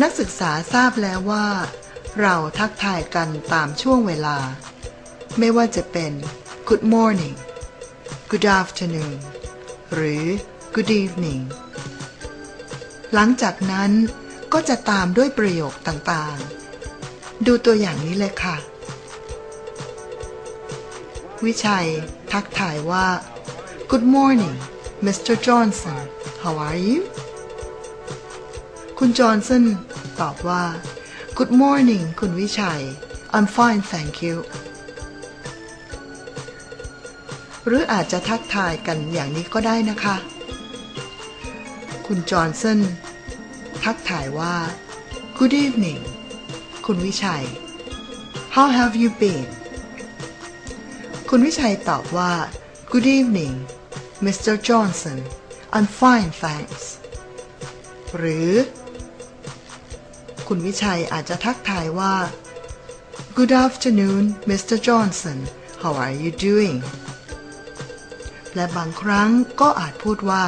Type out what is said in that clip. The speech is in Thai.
นักศึกษาทราบแล้วว่า เราทักทายกันตามช่วงเวลา ไม่ว่าจะเป็น good morning good afternoon หรือ good evening หลังจากนั้นก็จะตามด้วยประโยคต่างๆ ดูตัวอย่างนี้เลยค่ะ วิชัย ทักทายว่า Good morning Mr. Johnson how are you คุณจอห์นสันตอบว่า Good morning คุณวิชัย I'm fine thank you หรืออาจจะทักทายกันอย่างนี้ก็ได้นะคะ คุณจอห์นสันทักทายว่า Good evening คุณวิชัย How have you been คุณวิชัยตอบว่า Good evening Mr. Johnson I'm fine thanks หรือ คุณวิชัยอาจจะทักทายว่า Good afternoon Mr. Johnson how are you doing และบางครั้งก็อาจพูดว่า